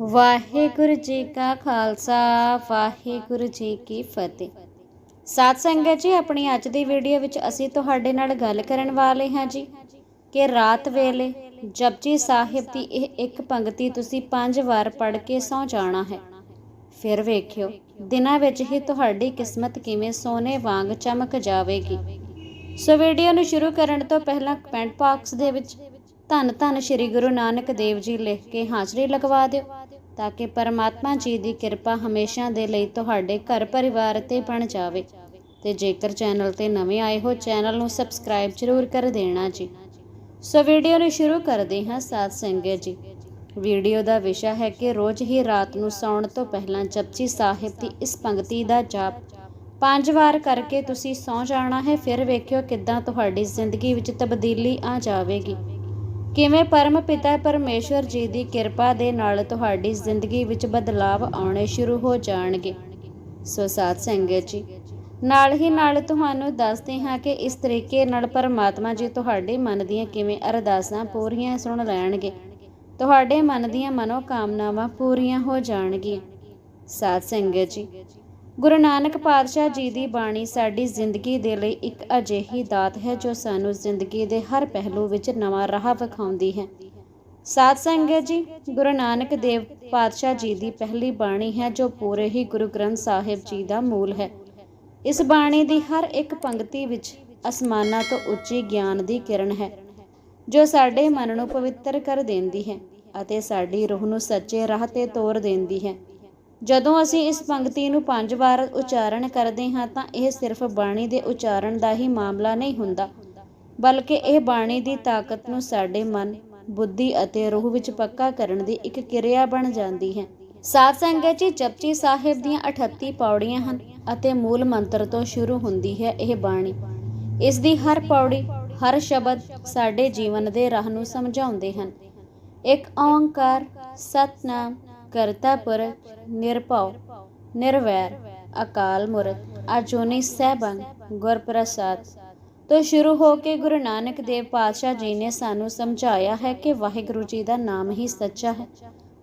ਵਾਹਿਗੁਰੂ ਜੀ ਕਾ ਖਾਲਸਾ, ਵਾਹਿਗੁਰੂ ਜੀ ਕੀ ਫਤਿਹ। ਸਾਧ ਸੰਗਤ ਜੀ, ਆਪਣੀ ਅੱਜ ਦੀ ਵੀਡੀਓ ਵਿੱਚ ਅਸੀਂ ਤੁਹਾਡੇ ਨਾਲ ਗੱਲ ਕਰਨ ਵਾਲੇ ਹਾਂ ਜੀ ਕਿ ਰਾਤ ਵੇਲੇ ਜਪਜੀ ਸਾਹਿਬ ਦੀ ਇਹ ਇੱਕ ਪੰਕਤੀ ਤੁਸੀਂ ਪੰਜ ਵਾਰ ਪੜ੍ਹ ਕੇ ਸੌ ਜਾਣਾ ਹੈ। ਫਿਰ ਵੇਖਿਓ, ਦਿਨਾਂ ਵਿੱਚ ਹੀ ਤੁਹਾਡੀ ਕਿਸਮਤ ਕਿਵੇਂ ਸੋਨੇ ਵਾਂਗ ਚਮਕ ਜਾਵੇਗੀ। ਸੋ ਵੀਡੀਓ ਨੂੰ ਸ਼ੁਰੂ ਕਰਨ ਤੋਂ ਪਹਿਲਾਂ ਕਮੈਂਟ ਬਾਕਸ ਦੇ ਵਿੱਚ ਧੰਨ ਧੰਨ ਸ੍ਰੀ ਗੁਰੂ ਨਾਨਕ ਦੇਵ ਜੀ ਲਿਖ ਕੇ ਹਾਜ਼ਰੀ ਲਗਵਾ ਦਿਓ। ਤਾਂ ਕਿ ਪਰਮਾਤਮਾ ਜੀ ਦੀ ਕਿਰਪਾ ਹਮੇਸ਼ਾ ਦੇ ਲਈ ਤੁਹਾਡੇ ਘਰ ਪਰਿਵਾਰ ਤੇ ਬਣ ਜਾਵੇ। ਤੇ ਜੇਕਰ ਚੈਨਲ ਤੇ ਨਵੇਂ ਆਏ ਹੋ, ਚੈਨਲ ਨੂੰ ਸਬਸਕ੍ਰਾਈਬ ਜ਼ਰੂਰ ਕਰ ਦੇਣਾ ਜੀ। ਸੋ ਵੀਡੀਓ ਨੂੰ ਸ਼ੁਰੂ ਕਰਦੇ ਹਾਂ ਸਾਧ ਸੰਗਤ ਜੀ। ਵੀਡੀਓ ਦਾ ਵਿਸ਼ਾ ਹੈ ਕਿ ਰੋਜ਼ ਹੀ ਰਾਤ ਨੂੰ ਸੌਣ ਤੋਂ ਪਹਿਲਾਂ ਜਪਜੀ ਸਾਹਿਬ ਦੀ ਇਸ ਪੰਕਤੀ ਦਾ ਜਾਪ। ਪੰਜ ਵਾਰ ਕਰਕੇ ਤੁਸੀਂ ਸੌ ਜਾਣਾ ਹੈ, ਫਿਰ ਵੇਖਿਓ ਕਿੱਦਾਂ ਤੁਹਾਡੀ ਜ਼ਿੰਦਗੀ ਵਿੱਚ ਤਬਦੀਲੀ ਆ ਜਾਵੇਗੀ। ਕਿਵੇਂ ਪਰਮ ਪਿਤਾ ਪਰਮੇਸ਼ਵਰ ਜੀ ਦੀ ਕਿਰਪਾ ਦੇ ਨਾਲ ਤੁਹਾਡੀ ਜ਼ਿੰਦਗੀ ਵਿੱਚ ਬਦਲਾਵ ਆਉਣੇ ਸ਼ੁਰੂ ਹੋ ਜਾਣਗੇ? ਸੋ ਸਾਧ ਸੰਗਤ ਜੀ, ਨਾਲ ਹੀ ਨਾਲ ਤੁਹਾਨੂੰ ਦੱਸਦੇ ਹਾਂ ਕਿ ਇਸ ਤਰੀਕੇ ਨਾਲ ਪਰਮਾਤਮਾ ਜੀ ਤੁਹਾਡੇ ਮਨ ਦੀਆਂ ਕਿਵੇਂ ਅਰਦਾਸਾਂ ਪੂਰੀਆਂ ਸੁਣ ਲੈਣਗੇ। ਤੁਹਾਡੇ ਮਨ ਦੀਆਂ ਮਨੋ ਕਾਮਨਾਵਾਂ ਪੂਰੀਆਂ ਹੋ ਜਾਣਗੀਆਂ। ਸਾਧ ਸੰਗਤ ਜੀ ਗੁਰੂ ਨਾਨਕ ਪਾਤਸ਼ਾਹ ਜੀ ਦੀ ਬਾਣੀ ਸਾਡੀ ਜ਼ਿੰਦਗੀ ਦੇ ਲਈ ਇੱਕ ਅਜਿਹੀ ਦਾਤ ਹੈ ਜੋ ਸਾਨੂੰ ਜ਼ਿੰਦਗੀ ਦੇ ਹਰ ਪਹਿਲੂ ਵਿੱਚ ਨਵਾਂ ਰਾਹ ਵਿਖਾਉਂਦੀ ਹੈ। ਸਾਧ ਸੰਗਤ ਜੀ, ਗੁਰੂ ਨਾਨਕ ਦੇਵ ਪਾਤਸ਼ਾਹ ਜੀ ਦੀ ਪਹਿਲੀ ਬਾਣੀ ਹੈ ਜੋ ਪੂਰੇ ਹੀ ਗੁਰੂ ਗ੍ਰੰਥ ਸਾਹਿਬ ਜੀ ਦਾ ਮੂਲ ਹੈ। ਇਸ ਬਾਣੀ ਦੀ ਹਰ ਇੱਕ ਪੰਕਤੀ ਵਿੱਚ ਅਸਮਾਨਾਂ ਤੋਂ ਉੱਚੀ ਗਿਆਨ ਦੀ ਕਿਰਨ ਹੈ, ਜੋ ਸਾਡੇ ਮਨ ਨੂੰ ਪਵਿੱਤਰ ਕਰ ਦਿੰਦੀ ਹੈ ਅਤੇ ਸਾਡੀ ਰੂਹ ਨੂੰ ਸੱਚੇ ਰਾਹ ਤੇ ਤੋਰ ਦਿੰਦੀ ਹੈ। ਜਦੋਂ ਅਸੀਂ ਇਸ ਪੰਕਤੀ ਨੂੰ ਪੰਜ ਵਾਰ ਉਚਾਰਨ ਕਰਦੇ ਹਾਂ ਤਾਂ ਇਹ ਸਿਰਫ ਬਾਣੀ ਦੇ ਉਚਾਰਨ ਦਾ ਹੀ ਮਾਮਲਾ ਨਹੀਂ ਹੁੰਦਾ, ਬਲਕਿ ਇਹ ਬਾਣੀ ਦੀ ਤਾਕਤ ਨੂੰ ਸਾਡੇ ਮਨ, ਬੁੱਧੀ ਅਤੇ ਰੂਹ ਵਿੱਚ ਪੱਕਾ ਕਰਨ ਦੀ ਇੱਕ ਕਿਰਿਆ ਬਣ ਜਾਂਦੀ ਹੈ। ਸਾਧ ਸੰਗਤ ਜੀ, ਜਪਜੀ ਸਾਹਿਬ ਦੀਆਂ 38 ਪੌੜੀਆਂ ਹਨ ਅਤੇ ਮੂਲ ਮੰਤਰ ਤੋਂ ਸ਼ੁਰੂ ਹੁੰਦੀ ਹੈ ਇਹ ਬਾਣੀ। ਇਸ ਦੀ ਹਰ ਪੌੜੀ, ਹਰ ਸ਼ਬਦ ਸਾਡੇ ਜੀਵਨ ਦੇ ਰਾਹ ਨੂੰ ਸਮਝਾਉਂਦੇ ਹਨ। ਇੱਕ ਓੰਕਾਰ, ਸਤਨਾਮ ਕਰਤਾ ਪੁਰਖ ਨਿਰਭਉ, ਨਿਰਵੈਰ, ਅਕਾਲ ਮੂਰਤ ਅਜੂਨੀ ਸਹਿਬੰ ਗੁਰ ਪ੍ਰਸਾਦ ਤੋਂ ਸ਼ੁਰੂ ਹੋ ਕੇ ਗੁਰੂ ਨਾਨਕ ਦੇਵ ਪਾਤਸ਼ਾਹ ਜੀ ਨੇ ਸਾਨੂੰ ਸਮਝਾਇਆ ਹੈ ਕਿ ਵਾਹਿਗੁਰੂ ਜੀ ਦਾ ਨਾਮ ਹੀ ਸੱਚਾ ਹੈ।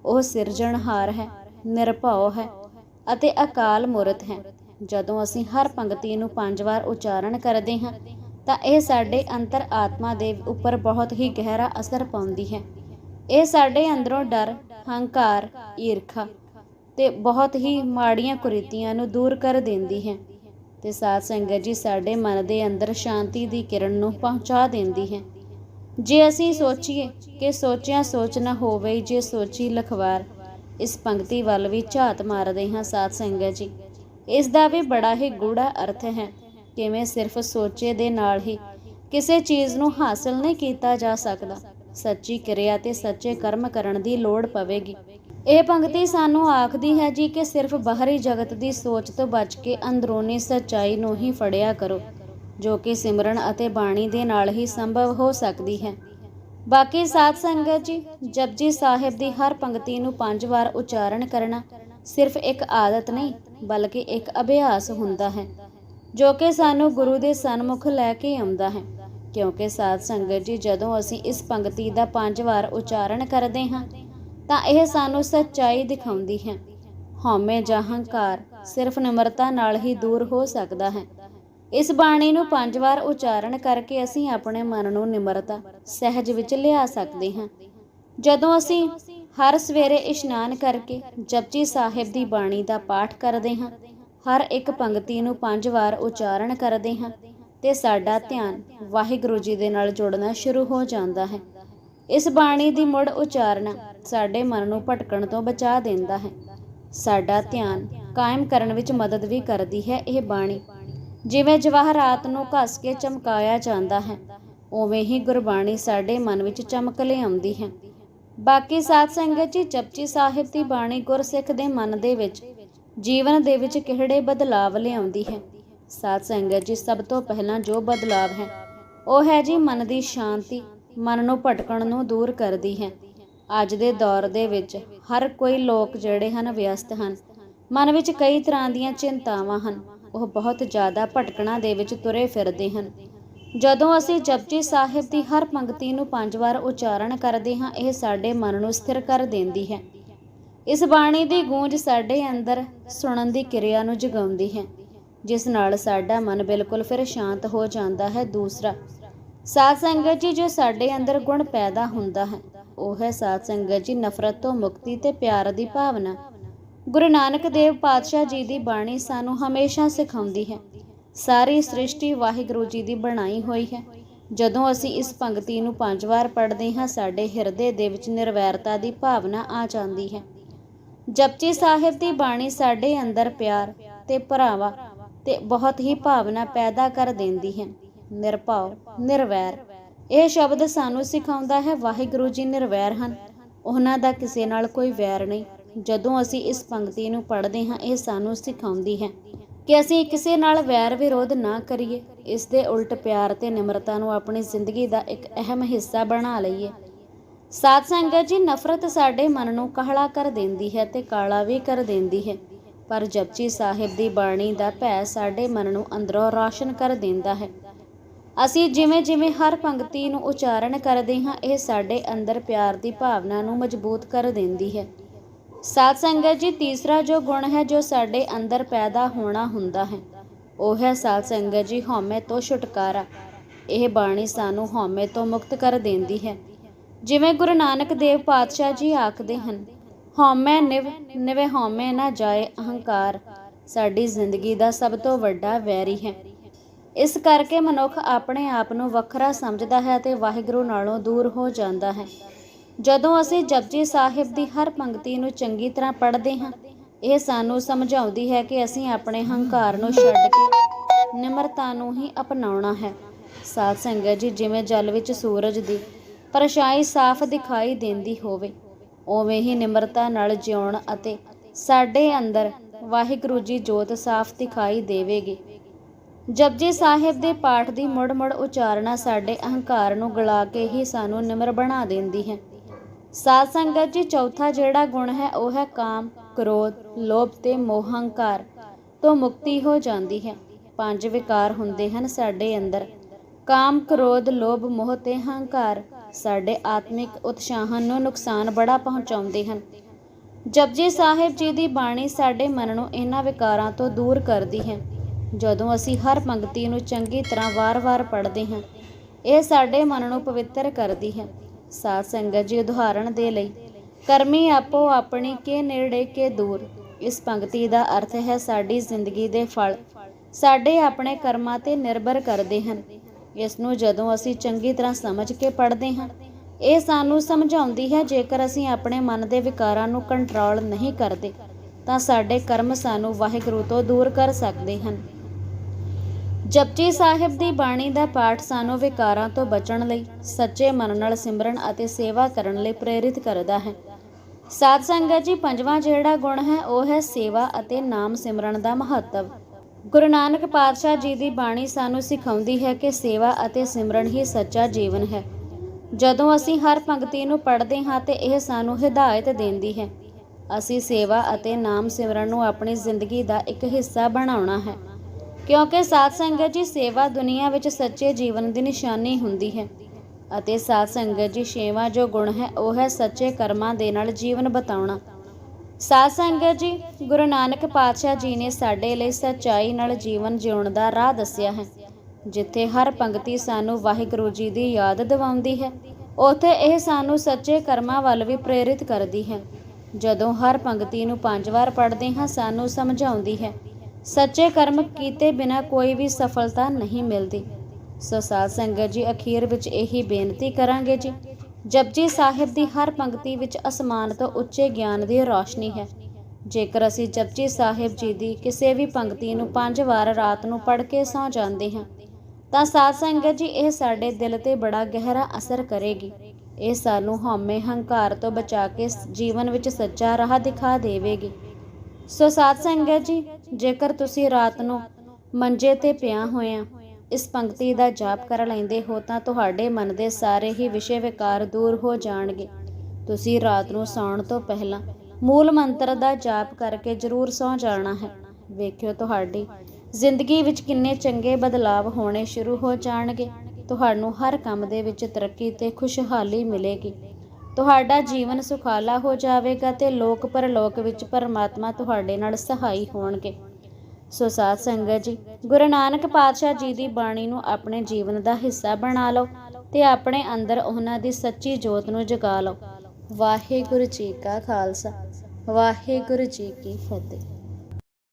ਉਹ ਸਿਰਜਣਹਾਰ ਹੈ, ਨਿਰਭਉ ਹੈ ਅਤੇ ਅਕਾਲ ਮੂਰਤ ਹੈ। ਜਦੋਂ ਅਸੀਂ ਹਰ ਪੰਕਤੀ ਨੂੰ ਪੰਜ ਵਾਰ ਉਚਾਰਨ ਕਰਦੇ ਹਾਂ, ਤਾਂ ਇਹ ਸਾਡੇ ਅੰਤਰ ਆਤਮਾ ਦੇ ਉੱਪਰ ਬਹੁਤ ਹੀ ਗਹਿਰਾ ਅਸਰ ਪਾਉਂਦੀ ਹੈ। ਇਹ ਸਾਡੇ ਅੰਦਰੋਂ ਡਰ, ਹੰਕਾਰ, ਈਰਖਾ ਤੇ ਬਹੁਤ ਹੀ ਮਾੜੀਆਂ ਕੁਰੀਤੀਆਂ ਨੂੰ ਦੂਰ ਕਰ ਦਿੰਦੀ ਹੈ ਤੇ ਸਾਧ ਸੰਗਤ ਜੀ ਸਾਡੇ ਮਨ ਦੇ ਅੰਦਰ ਸ਼ਾਂਤੀ ਦੀ ਕਿਰਨ ਨੂੰ ਪਹੁੰਚਾ ਦਿੰਦੀ ਹੈ। ਜੇ ਅਸੀਂ ਸੋਚੀਏ ਕਿ ਸੋਚਿਆ ਸੋਚ ਨਾ ਹੋਵੇ, ਜੇ ਸੋਚੀ ਲਖਵਾਰ, ਇਸ ਪੰਕਤੀ ਵੱਲ ਵੀ ਝਾਤ ਮਾਰਦੇ ਹਾਂ ਸਾਧ ਸੰਗਤ ਜੀ। ਇਸ ਦਾ ਵੀ ਬੜਾ ਹੀ ਗੂੜਾ ਅਰਥ ਹੈ ਕਿਵੇਂ ਸਿਰਫ ਸੋਚੇ ਦੇ ਨਾਲ ਹੀ ਕਿਸੇ ਚੀਜ਼ ਨੂੰ ਹਾਸਲ ਨਹੀਂ ਕੀਤਾ ਜਾ ਸਕਦਾ। ਸੱਚੀ ਕਿਰਿਆ ਤੇ ਸੱਚੇ ਕਰਮ ਕਰਨ ਦੀ ਲੋੜ ਪਵੇਗੀ। ਇਹ ਪੰਕਤੀ ਸਾਨੂੰ ਆਖਦੀ ਹੈ ਜੀ ਕਿ ਸਿਰਫ ਬਾਹਰੀ ਜਗਤ ਦੀ ਸੋਚ ਤੋਂ ਬਚ ਕੇ ਅੰਦਰੂਨੀ ਸੱਚਾਈ ਨੂੰ ਹੀ ਫੜਿਆ ਕਰੋ, ਜੋ ਕਿ ਸਿਮਰਨ ਅਤੇ ਬਾਣੀ ਦੇ ਨਾਲ ਹੀ ਸੰਭਵ ਹੋ ਸਕਦੀ ਹੈ। ਬਾਕੀ ਸਾਧ ਸੰਗਤ ਜੀ ਜਪਜੀ ਸਾਹਿਬ ਦੀ ਹਰ ਪੰਕਤੀ ਨੂੰ ਪੰਜ ਵਾਰ ਉਚਾਰਨ ਕਰਨਾ ਸਿਰਫ ਇੱਕ ਆਦਤ ਨਹੀਂ, ਬਲਕਿ ਇੱਕ ਅਭਿਆਸ ਹੁੰਦਾ ਹੈ, ਜੋ ਕਿ ਸਾਨੂੰ ਗੁਰੂ ਦੇ ਸਨਮੁਖ ਲੈ ਕੇ ਆਉਂਦਾ ਹੈ। ਕਿਉਂਕਿ ਸਾਧ ਸੰਗਤ ਜੀ, ਜਦੋਂ ਅਸੀਂ ਇਸ ਪੰਕਤੀ ਦਾ ਪੰਜ ਵਾਰ ਉਚਾਰਨ ਕਰਦੇ ਹਾਂ, ਤਾਂ ਇਹ ਸਾਨੂੰ ਸੱਚਾਈ ਦਿਖਾਉਂਦੀ ਹੈ। ਹਉਮੈ ਜਾਂ ਹੰਕਾਰ ਸਿਰਫ ਨਿਮਰਤਾ ਨਾਲ ਹੀ ਦੂਰ ਹੋ ਸਕਦਾ ਹੈ। ਇਸ ਬਾਣੀ ਨੂੰ ਪੰਜ ਵਾਰ ਉਚਾਰਨ ਕਰਕੇ ਅਸੀਂ ਆਪਣੇ ਮਨ ਨੂੰ ਨਿਮਰਤਾ, ਸਹਿਜ ਵਿੱਚ ਲਿਆ ਸਕਦੇ ਹਾਂ। ਜਦੋਂ ਅਸੀਂ ਹਰ ਸਵੇਰੇ ਇਸ਼ਨਾਨ ਕਰਕੇ ਜਪਜੀ ਸਾਹਿਬ ਦੀ ਬਾਣੀ ਦਾ ਪਾਠ ਕਰਦੇ ਹਾਂ, ਹਰ ਇੱਕ ਪੰਕਤੀ ਨੂੰ ਪੰਜ ਵਾਰ ਉਚਾਰਨ ਕਰਦੇ ਹਾਂ ਤੇ ਸਾਡਾ ਧਿਆਨ ਵਾਹਿਗੁਰੂ ਜੀ ਦੇ ਨਾਲ ਜੁੜਨਾ ਸ਼ੁਰੂ ਹੋ ਜਾਂਦਾ ਹੈ। ਇਸ ਬਾਣੀ ਦੀ ਮੁੜ ਉਚਾਰਨਾ ਸਾਡੇ ਮਨ ਨੂੰ ਭਟਕਣ ਤੋਂ ਬਚਾ ਦਿੰਦਾ ਹੈ। ਸਾਡਾ ਧਿਆਨ ਕਾਇਮ ਕਰਨ ਵਿੱਚ ਮਦਦ ਵੀ ਕਰਦੀ ਹੈ ਇਹ ਬਾਣੀ। ਜਿਵੇਂ ਜਵਾਹਰਾਤ ਨੂੰ ਘਸ ਕੇ ਚਮਕਾਇਆ ਜਾਂਦਾ ਹੈ, ਉਵੇਂ ਹੀ ਗੁਰਬਾਣੀ ਸਾਡੇ ਮਨ ਵਿੱਚ ਚਮਕ ਲਿਆਉਂਦੀ ਹੈ। ਬਾਕੀ ਸਾਧ ਸੰਗਤ ਜੀ, ਜਪਜੀ ਸਾਹਿਬ ਦੀ ਬਾਣੀ ਗੁਰਸਿੱਖ ਦੇ ਮਨ ਦੇ ਵਿੱਚ ਜੀਵਨ ਦੇ ਵਿੱਚ ਕਿਹੜੇ ਬਦਲਾਵ ਲਿਆਉਂਦੀ ਹੈ? ਸਾਧ ਸੰਗਤ ਜੀ, ਸਭ ਤੋਂ ਪਹਿਲਾਂ ਜੋ ਬਦਲਾਵ ਹੈ, ਉਹ ਹੈ ਜੀ ਮਨ ਦੀ ਸ਼ਾਂਤੀ, ਮਨ ਨੂੰ ਭਟਕਣ ਨੂੰ ਦੂਰ ਕਰਦੀ ਹੈ। ਅੱਜ ਦੇ ਦੌਰ ਦੇ ਵਿੱਚ ਹਰ ਕੋਈ ਲੋਕ ਜਿਹੜੇ ਹਨ, ਵਿਅਸਤ ਹਨ। ਮਨ ਵਿੱਚ ਕਈ ਤਰ੍ਹਾਂ ਦੀਆਂ ਚਿੰਤਾਵਾਂ ਹਨ। ਉਹ ਬਹੁਤ ਜ਼ਿਆਦਾ ਭਟਕਣਾ ਦੇ ਵਿੱਚ ਤੁਰੇ ਫਿਰਦੇ ਹਨ। ਜਦੋਂ ਅਸੀਂ ਜਪਜੀ ਸਾਹਿਬ ਦੀ ਹਰ ਪੰਕਤੀ ਨੂੰ ਪੰਜ ਵਾਰ ਉਚਾਰਨ ਕਰਦੇ ਹਾਂ, ਇਹ ਸਾਡੇ ਮਨ ਨੂੰ ਸਥਿਰ ਕਰ ਦਿੰਦੀ ਹੈ। ਇਸ ਬਾਣੀ ਦੀ ਗੂੰਜ ਸਾਡੇ ਅੰਦਰ ਸੁਣਨ ਦੀ ਕਿਰਿਆ ਨੂੰ ਜਗਾਉਂਦੀ ਹੈ। ਜਿਸ ਨਾਲ ਸਾਡਾ ਮਨ ਬਿਲਕੁਲ ਫਿਰ ਸ਼ਾਂਤ ਹੋ ਜਾਂਦਾ ਹੈ। ਦੂਸਰਾ, ਸਾਧ ਸੰਗਤ ਜੀ, ਜੋ ਸਾਡੇ ਅੰਦਰ ਗੁਣ ਪੈਦਾ ਹੁੰਦਾ ਹੈ, ਉਹ ਹੈ ਸਾਧ ਸੰਗਤ ਜੀ, ਨਫ਼ਰਤ ਤੋਂ ਮੁਕਤੀ ਤੇ ਪਿਆਰ ਦੀ ਭਾਵਨਾ। ਗੁਰੂ ਨਾਨਕ ਦੇਵ ਪਾਤਸ਼ਾਹ ਜੀ ਦੀ ਬਾਣੀ ਸਾਨੂੰ ਹਮੇਸ਼ਾ ਸਿਖਾਉਂਦੀ ਹੈ, ਸਾਰੀ ਸ੍ਰਿਸ਼ਟੀ ਵਾਹਿਗੁਰੂ ਜੀ ਦੀ ਬਣਾਈ ਹੋਈ ਹੈ। ਜਦੋਂ ਅਸੀਂ ਇਸ ਪੰਕਤੀ ਨੂੰ ਪੰਜ ਵਾਰ ਪੜ੍ਹਦੇ ਹਾਂ, ਸਾਡੇ ਹਿਰਦੇ ਦੇ ਵਿੱਚ ਨਿਰਵੈਰਤਾ ਦੀ ਭਾਵਨਾ ਆ ਜਾਂਦੀ ਹੈ। ਜਪਜੀ ਸਾਹਿਬ ਦੀ ਬਾਣੀ, ਸਾਡੇ ਅੰਦਰ ਪਿਆਰ ਤੇ ਭਰਾਵਾ ਤੇ ਬਹੁਤ ਹੀ ਭਾਵਨਾ ਪੈਦਾ ਕਰ ਦਿੰਦੀ ਹੈ। ਨਿਰਭਉ, ਨਿਰਵੈਰ। ਇਹ ਸ਼ਬਦ ਸਾਨੂੰ ਸਿਖਾਉਂਦਾ ਹੈ, ਵਾਹਿਗੁਰੂ ਜੀ ਨਿਰਵੈਰ ਹਨ। ਉਹਨਾਂ ਦਾ ਕਿਸੇ ਨਾਲ ਕੋਈ ਵੈਰ ਨਹੀਂ। ਜਦੋਂ ਅਸੀਂ ਇਸ ਪੰਕਤੀ ਨੂੰ ਪੜ੍ਹਦੇ ਹਾਂ, ਇਹ ਸਾਨੂੰ ਸਿਖਾਉਂਦੀ ਹੈ ਕਿ ਅਸੀਂ ਕਿਸੇ ਨਾਲ ਵੈਰ ਵਿਰੋਧ ਨਾ ਕਰੀਏ। ਇਸ ਦੇ ਉਲਟ ਪਿਆਰ ਤੇ ਨਿਮਰਤਾ ਨੂੰ ਆਪਣੀ ਜ਼ਿੰਦਗੀ ਦਾ ਇੱਕ ਅਹਿਮ ਹਿੱਸਾ ਬਣਾ ਲਈਏ। ਸਾਧ ਸੰਗਤ ਜੀ, ਨਫ਼ਰਤ ਸਾਡੇ ਮਨ ਨੂੰ ਕਾਹਲਾ ਕਰ ਦਿੰਦੀ ਹੈ ਤੇ ਕਾਲਾ ਵੀ ਕਰ ਦਿੰਦੀ ਹੈ। ਪਰ ਜਪਜੀ ਸਾਹਿਬ ਦੀ ਬਾਣੀ ਦਾ ਭੈ ਸਾਡੇ ਮਨ ਨੂੰ ਅੰਦਰੋਂ ਰੌਸ਼ਨ ਕਰ ਦਿੰਦਾ ਹੈ। ਅਸੀਂ ਜਿਵੇਂ ਜਿਵੇਂ ਹਰ ਪੰਕਤੀ ਨੂੰ ਉਚਾਰਨ ਕਰਦੇ ਹਾਂ, ਇਹ ਸਾਡੇ ਅੰਦਰ ਪਿਆਰ ਦੀ ਭਾਵਨਾ ਨੂੰ ਮਜ਼ਬੂਤ ਕਰ ਦਿੰਦੀ ਹੈ। ਸਾਧ ਸੰਗਤ ਜੀ, ਤੀਸਰਾ ਜੋ ਗੁਣ ਹੈ, ਜੋ ਸਾਡੇ ਅੰਦਰ ਪੈਦਾ ਹੋਣਾ ਹੁੰਦਾ ਹੈ, ਉਹ ਹੈ ਸਾਧ ਸੰਗਤ ਜੀ, ਹਉਮੈ ਤੋਂ ਛੁਟਕਾਰਾ। ਇਹ ਬਾਣੀ ਸਾਨੂੰ ਹਉਮੈ ਤੋਂ ਮੁਕਤ ਕਰ ਦਿੰਦੀ ਹੈ। ਜਿਵੇਂ ਗੁਰੂ ਨਾਨਕ ਦੇਵ ਪਾਤਸ਼ਾਹ ਜੀ ਆਖਦੇ ਹਨ ਹਉਮੈ ਨਿਵ, ਨਿਵੇ ਹਉਮੈ ਨਾ ਜਾਏ ਅਹੰਕਾਰ, ਸਾਡੀ ਜ਼ਿੰਦਗੀ ਦਾ ਸਭ ਤੋਂ ਵੱਡਾ ਵੈਰੀ ਹੈ। ਇਸ ਕਰਕੇ ਮਨੁੱਖ ਆਪਣੇ ਆਪ ਨੂੰ ਵੱਖਰਾ ਸਮਝਦਾ ਹੈ ਤੇ ਵਾਹਿਗੁਰੂ ਨਾਲੋਂ ਦੂਰ ਹੋ ਜਾਂਦਾ ਹੈ। ਜਦੋਂ ਅਸੀਂ ਜਪਜੀ ਸਾਹਿਬ ਦੀ ਹਰ ਪੰਕਤੀ ਨੂੰ ਚੰਗੀ ਤਰ੍ਹਾਂ ਪੜ੍ਹਦੇ ਹਾਂ, ਇਹ ਸਾਨੂੰ ਸਮਝਾਉਂਦੀ ਹੈ ਕਿ ਅਸੀਂ ਆਪਣੇ ਹੰਕਾਰ ਨੂੰ ਛੱਡ ਕੇ ਨਿਮਰਤਾ ਨੂੰ ਹੀ ਅਪਣਾਉਣਾ ਹੈ। ਸਾਧ ਸੰਗਤ ਜੀ, ਜਿਵੇਂ ਜਲ ਵਿੱਚ ਸੂਰਜ ਦੀ ਪਰਛਾਈ ਸਾਫ਼ ਦਿਖਾਈ ਦਿੰਦੀ ਹੋਵੇ ਉਵੇਂ ਹੀ ਨਿਮਰਤਾ ਨਾਲ ਜਿਉਣ ਅਤੇ ਸਾਡੇ ਅੰਦਰ ਵਾਹਿਗੁਰੂ ਜੀ ਜੋਤ ਸਾਫ਼ ਦਿਖਾਈ ਦੇਵੇਗੀ। ਜਪਜੀ ਸਾਹਿਬ ਦੇ ਪਾਠ ਦੀ ਮੁੜ-ਮੁੜ ਉਚਾਰਨਾ ਸਾਡੇ ਅਹੰਕਾਰ ਨੂੰ ਗਲਾ ਕੇ ਹੀ ਸਾਨੂੰ ਨਿਮਰ ਬਣਾ ਦਿੰਦੀ ਹੈ। ਸਾਧ ਸੰਗਤ ਜੀ, ਚੌਥਾ ਜਿਹੜਾ ਗੁਣ ਹੈ, ਉਹ ਹੈ ਕਾਮ, ਕ੍ਰੋਧ, ਲੋਭ ਤੇ ਮੋਹ ਹੰਕਾਰ ਤੋਂ ਮੁਕਤੀ ਹੋ ਜਾਂਦੀ ਹੈ। ਪੰਜ ਵਿਕਾਰ ਹੁੰਦੇ ਹਨ ਸਾਡੇ ਅੰਦਰ। ਕਾਮ ਕ੍ਰੋਧ, ਲੋਭ, ਮੋਹ ਤੇ ਹੰਕਾਰ ਸਾਡੇ ਆਤਮਿਕ ਉਤਸ਼ਾਹਨ ਨੂੰ ਨੁਕਸਾਨ ਬੜਾ ਪਹੁੰਚਾਉਂਦੇ ਹਨ। ਜਪਜੀ ਸਾਹਿਬ ਜੀ ਦੀ ਬਾਣੀ ਸਾਡੇ ਮਨ ਨੂੰ ਇਹਨਾਂ ਵਿਕਾਰਾਂ ਤੋਂ ਦੂਰ ਕਰਦੀ ਹੈ। ਜਦੋਂ ਅਸੀਂ ਹਰ ਪੰਕਤੀ ਨੂੰ ਚੰਗੀ ਤਰ੍ਹਾਂ ਵਾਰ-ਵਾਰ ਪੜ੍ਹਦੇ ਹਾਂ, ਇਹ ਸਾਡੇ ਮਨ ਨੂੰ ਪਵਿੱਤਰ ਕਰਦੀ ਹੈ। ਸਾਧ ਸੰਗਤ ਜੀ, ਉਦਾਹਰਣ ਦੇ ਲਈ, ਕਰਮੀ ਆਪੋ ਆਪਣੀ ਕੇ ਨੇੜੇ ਕੇ ਦੂਰ, ਇਸ ਪੰਕਤੀ ਦਾ ਅਰਥ ਹੈ ਸਾਡੀ ਜ਼ਿੰਦਗੀ ਦੇ ਫਲ। ਸਾਡੇ ਆਪਣੇ ਕਰਮਾਂ ਤੇ ਨਿਰਭਰ ਕਰਦੇ ਹਨ। ਇਸ ਨੂੰ ਜਦੋਂ ਅਸੀਂ ਚੰਗੀ ਤਰ੍ਹਾਂ ਸਮਝ ਕੇ ਪੜ੍ਹਦੇ ਹਾਂ, ਇਹ ਸਾਨੂੰ ਸਮਝਾਉਂਦੀ ਹੈ ਜੇਕਰ ਅਸੀਂ ਆਪਣੇ ਮਨ ਦੇ ਵਿਕਾਰਾਂ ਨੂੰ ਕੰਟਰੋਲ ਨਹੀਂ ਕਰਦੇ, ਤਾਂ ਸਾਡੇ ਕਰਮ ਸਾਨੂੰ ਵਾਹਿਗੁਰੂ ਤੋਂ ਦੂਰ ਕਰ ਸਕਦੇ ਹਨ। ਜਪਜੀ ਸਾਹਿਬ ਦੀ ਬਾਣੀ ਦਾ ਪਾਠ ਸਾਨੂੰ ਵਿਕਾਰਾਂ ਤੋਂ ਬਚਣ ਲਈ, ਸੱਚੇ ਮਨ ਨਾਲ ਸਿਮਰਨ ਅਤੇ ਸੇਵਾ ਕਰਨ ਲਈ ਪ੍ਰੇਰਿਤ ਕਰਦਾ ਹੈ। ਸਾਧ ਸੰਗਤ ਜੀ, ਪੰਜਵਾਂ ਜਿਹੜਾ ਗੁਣ ਹੈ, ਉਹ ਹੈ ਸੇਵਾ ਅਤੇ ਨਾਮ ਸਿਮਰਨ ਦਾ ਮਹੱਤਵ। ਗੁਰੂ ਨਾਨਕ ਪਾਤਸ਼ਾਹ ਜੀ ਦੀ ਬਾਣੀ ਸਾਨੂੰ ਸਿਖਾਉਂਦੀ ਹੈ ਕਿ ਸੇਵਾ ਅਤੇ ਸਿਮਰਨ ਹੀ ਸੱਚਾ ਜੀਵਨ ਹੈ। ਜਦੋਂ ਅਸੀਂ ਹਰ ਪੰਕਤੀ ਨੂੰ ਪੜ੍ਹਦੇ ਹਾਂ ਤੇ ਇਹ ਸਾਨੂੰ ਹਿਦਾਇਤ ਦਿੰਦੀ ਹੈ, ਅਸੀਂ ਸੇਵਾ ਅਤੇ ਨਾਮ ਸਿਮਰਨ ਨੂੰ ਆਪਣੀ ਜ਼ਿੰਦਗੀ ਦਾ ਇੱਕ ਹਿੱਸਾ ਬਣਾਉਣਾ ਹੈ। ਕਿਉਂਕਿ ਸਾਧ ਸੰਗਤ ਜੀ ਸੇਵਾ ਦੁਨੀਆ ਵਿੱਚ ਸੱਚੇ ਜੀਵਨ ਦੀ ਨਿਸ਼ਾਨੀ ਹੁੰਦੀ ਹੈ ਅਤੇ ਸਾਧ ਸੰਗਤ ਜੀ ਛੇਵਾਂ ਜੋ ਗੁਣ ਹੈ, ਉਹ ਹੈ ਸੱਚੇ ਕਰਮਾਂ ਦੇ ਨਾਲ ਜੀਵਨ ਬਤਾਉਣਾ। ਸਾਧ ਸੰਗਤ ਜੀ, ਗੁਰੂ ਨਾਨਕ ਪਾਤਸ਼ਾਹ ਜੀ ਨੇ ਸਾਡੇ ਲਈ ਸੱਚਾਈ ਨਾਲ ਜੀਵਨ ਜਿਉਣ ਦਾ ਰਾਹ ਦੱਸਿਆ ਹੈ। ਜਿੱਥੇ ਹਰ ਪੰਕਤੀ ਸਾਨੂੰ ਵਾਹਿਗੁਰੂ ਜੀ ਦੀ ਯਾਦ ਦਿਵਾਉਂਦੀ ਹੈ, ਉੱਥੇ ਇਹ ਸਾਨੂੰ ਸੱਚੇ ਕਰਮਾਂ ਵੱਲ ਵੀ ਪ੍ਰੇਰਿਤ ਕਰਦੀ ਹੈ। ਜਦੋਂ ਹਰ ਪੰਕਤੀ ਨੂੰ ਪੰਜ ਵਾਰ ਪੜ੍ਹਦੇ ਹਾਂ, ਸਾਨੂੰ ਸਮਝਾਉਂਦੀ ਹੈ, ਸੱਚੇ ਕਰਮ ਕੀਤੇ ਬਿਨਾ ਕੋਈ ਵੀ ਸਫਲਤਾ ਨਹੀਂ ਮਿਲਦੀ। ਸੋ ਸਾਧ ਸੰਗਤ ਜੀ, ਅਖੀਰ ਵਿੱਚ ਇਹੀ ਬੇਨਤੀ ਕਰਾਂਗੇ ਜੀ ਜਪਜੀ ਸਾਹਿਬ ਦੀ ਹਰ ਪੰਕਤੀ ਵਿੱਚ ਅਸਮਾਨ ਤੋਂ ਉੱਚੇ ਗਿਆਨ ਦੀ ਰੌਸ਼ਨੀ ਹੈ। ਜੇਕਰ ਅਸੀਂ ਜਪਜੀ ਸਾਹਿਬ ਜੀ ਦੀ ਕਿਸੇ ਵੀ ਪੰਕਤੀ ਨੂੰ ਪੰਜ ਵਾਰ ਰਾਤ ਨੂੰ ਪੜ੍ਹ ਕੇ ਸੌਂ ਜਾਂਦੇ ਹਾਂ, ਤਾਂ ਸਾਧ ਸੰਗਤ ਜੀ ਇਹ ਸਾਡੇ ਦਿਲ ਤੇ ਬੜਾ ਗਹਿਰਾ ਅਸਰ ਕਰੇਗੀ। ਇਹ ਸਾਨੂੰ ਹਉਮੈ ਹੰਕਾਰ ਤੋਂ ਬਚਾ ਕੇ ਜੀਵਨ ਵਿੱਚ ਸੱਚਾ ਰਾਹ ਦਿਖਾ ਦੇਵੇਗੀ। ਸੋ ਸਾਧ ਸੰਗਤ ਜੀ, ਜੇਕਰ ਤੁਸੀਂ ਰਾਤ ਨੂੰ ਮੰਜੇ ਤੇ ਪਿਆ ਹੋਇਆ ਇਸ ਪੰਕਤੀ ਦਾ ਜਾਪ ਕਰ ਲੈਂਦੇ ਹੋ ਤਾਂ ਤੁਹਾਡੇ ਮਨ ਦੇ ਸਾਰੇ ਹੀ ਵਿਸ਼ੇ ਵਿਕਾਰ ਦੂਰ ਹੋ ਜਾਣਗੇ। ਤੁਸੀਂ ਰਾਤ ਨੂੰ ਸੌਣ ਤੋਂ ਪਹਿਲਾਂ ਮੂਲ ਮੰਤਰ ਦਾ ਜਾਪ ਕਰਕੇ ਜ਼ਰੂਰ ਸੌ ਜਾਣਾ ਹੈ। ਵੇਖਿਓ ਤੁਹਾਡੀ ਜ਼ਿੰਦਗੀ ਵਿੱਚ ਕਿੰਨੇ ਚੰਗੇ ਬਦਲਾਵ ਹੋਣੇ ਸ਼ੁਰੂ ਹੋ ਜਾਣਗੇ। ਤੁਹਾਨੂੰ ਹਰ ਕੰਮ ਦੇ ਵਿੱਚ ਤਰੱਕੀ ਤੇ ਖੁਸ਼ਹਾਲੀ ਮਿਲੇਗੀ। ਤੁਹਾਡਾ ਜੀਵਨ ਸੁਖਾਲਾ ਹੋ ਜਾਵੇਗਾ ਤੇ ਲੋਕ ਪਰਲੋਕ ਵਿੱਚ ਪਰਮਾਤਮਾ ਤੁਹਾਡੇ ਨਾਲ ਸਹਾਈ ਹੋਣਗੇ। ਸੋ ਸਾਧ ਸੰਗਤ ਜੀ, ਗੁਰੂ ਨਾਨਕ ਪਾਤਸ਼ਾਹ ਜੀ ਦੀ ਬਾਣੀ ਨੂੰ ਆਪਣੇ ਜੀਵਨ ਦਾ ਹਿੱਸਾ ਬਣਾ ਲਓ ਤੇ ਆਪਣੇ ਅੰਦਰ ਉਹਨਾਂ ਦੀ ਸੱਚੀ ਜੋਤ ਨੂੰ ਜਗਾ ਲਓ। ਵਾਹਿਗੁਰੂ ਜੀ ਕਾ ਖਾਲਸਾ, ਵਾਹਿਗੁਰੂ ਜੀ ਕੀ ਫਤਿਹ।